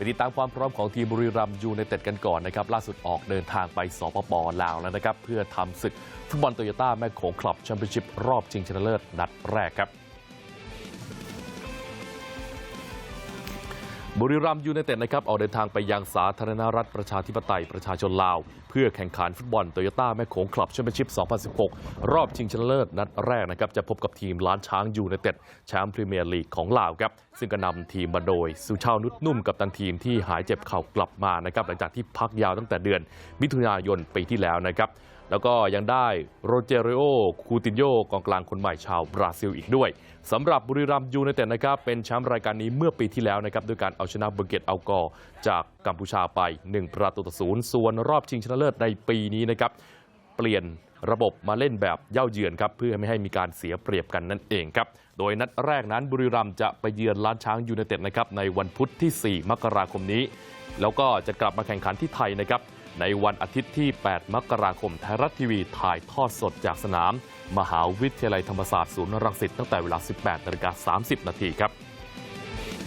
ไปติดตามความพร้อมของทีมบุรีรัมยูในเต็ดกันก่อนนะครับล่าสุดออกเดินทางไปสปปลาวแล้วนะครับ เพื่อทำศึกฟุตบอลโตโยต้าแม่โขงคลับแชมเปี้ยนชิพรอบชิงชนะเลิศนัดแรกครับ บุรีรัมยูไนเต็ดนะครับออกเดินทางไปยังสาธารณรัฐประชาธิปไตยประชาชนลาว เพื่อแข่งขันฟุตบอลโตโยต้าแม่โขงคลับแชมเปี้ยนชิพ 2016 รอบชิงชนะเลิศนัดแรกนะครับจะพบกับทีมล้านช้างยูไนเต็ดแชมป์พรีเมียร์ลีกของลาวครับซึ่งก็นำทีมมาโดย สุชาวนุชนุ่มกับตันทีมที่หายเจ็บเข่ากลับมานะครับหลังจากที่พักยาวตั้งแต่เดือนมิถุนายนปีที่แล้วนะครับ แล้วก็ยังได้โรเจริโอคูตินโยกองกลางคนใหม่ชาวบราซิลอีกด้วยสำหรับบุรีรัมยูไนเต็ดนะครับเป็นแชมป์รายการนี้เมื่อปีที่แล้วนะครับด้วยการเอาชนะเบอร์เกตเอากอร์จากกัมพูชาไป 1 ประตูต่อศูนย์ส่วนรอบชิงชนะเลิศในปีนี้นะครับเปลี่ยนระบบมาเล่นแบบเย่าเยือนครับเพื่อไม่ให้มีการเสียเปรียบกันนั่นเองครับ โดยนัดแรกนั้นบุรีรัมจะไปเยือนล้านช้างยูไนเต็ดนะครับในวันพุธที่ 4 มกราคมนี้ แล้วก็จะกลับมาแข่งขันที่ไทยนะครับ ในวันอาทิตย์ที่ 8 มกราคมไทยรัฐทีวีถ่ายทอดสดจากสนาม มหาวิทยาลัยธรรมศาสตร์ศูนย์รังสิตตั้งแต่เวลา 18นาฬิกา30 นาทีครับ